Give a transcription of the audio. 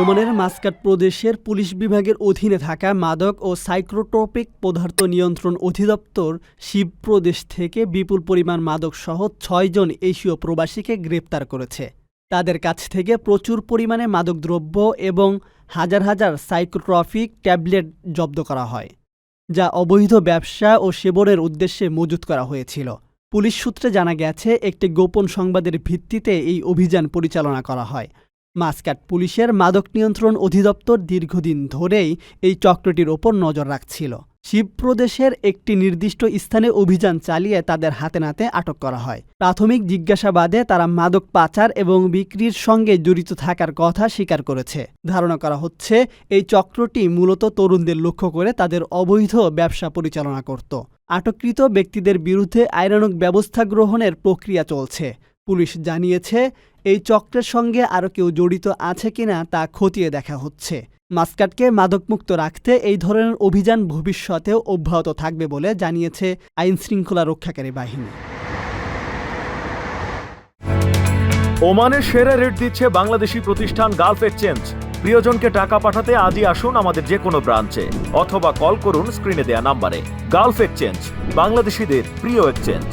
ওমানের মাস্কাট প্রদেশের পুলিশ বিভাগের অধীনে থাকা মাদক ও সাইক্রোট্রপিক পদার্থ নিয়ন্ত্রণ অধিদপ্তর শিব প্রদেশ থেকে বিপুল পরিমাণ মাদক সহ ছয়জন এশীয় প্রবাসীকে গ্রেপ্তার করেছে। তাদের কাছ থেকে প্রচুর পরিমাণে মাদকদ্রব্য এবং হাজার হাজার সাইক্রোট্রফিক ট্যাবলেট জব্দ করা হয়, যা অবৈধ ব্যবসা ও সেবনের উদ্দেশ্যে মজুত করা হয়েছিল। পুলিশ সূত্রে জানা গেছে, একটি গোপন সংবাদের ভিত্তিতে এই অভিযান পরিচালনা করা হয়। মাস্কাট পুলিশের মাদক নিয়ন্ত্রণ অধিদপ্তর দীর্ঘদিন ধরেই এই চক্রটির ওপর নজর রাখছিল। শিবপ্রদেশের একটি নির্দিষ্ট স্থানে অভিযান চালিয়ে তাদের হাতে নাতে আটক করা হয়। প্রাথমিক জিজ্ঞাসাবাদে তারা মাদক পাচার এবং বিক্রির সঙ্গে জড়িত থাকার কথা স্বীকার করেছে। ধারণা করা হচ্ছে, এই চক্রটি মূলত তরুণদের লক্ষ্য করে তাদের অবৈধ ব্যবসা পরিচালনা করত। আটককৃত ব্যক্তিদের বিরুদ্ধে আইনানুগ ব্যবস্থা গ্রহণের প্রক্রিয়া চলছে। পুলিশ জানিয়েছে, এই চক্রের সঙ্গে আরও কেউ জড়িত আছে কিনা তা খতিয়ে দেখা হচ্ছে। মাস্কাটকে মাদকমুক্ত রাখতে এই ধরনের অভিযান ভবিষ্যতেও অব্যাহত থাকবে বলে জানিয়েছে আইন শৃঙ্খলা রক্ষাকারী বাহিনী। ওমানের সেরা রেট দিচ্ছে বাংলাদেশি প্রতিষ্ঠান গালফ এক্সচেঞ্জ। প্রিয়জনকে টাকা পাঠাতে আজই আসুন আমাদের যে কোনো ব্রাঞ্চে, অথবা কল করুন স্ক্রিনে দেয়া নাম্বারে। গালফ এক্সচেঞ্জ, বাংলাদেশিদের প্রিয় এক্সচেঞ্জ।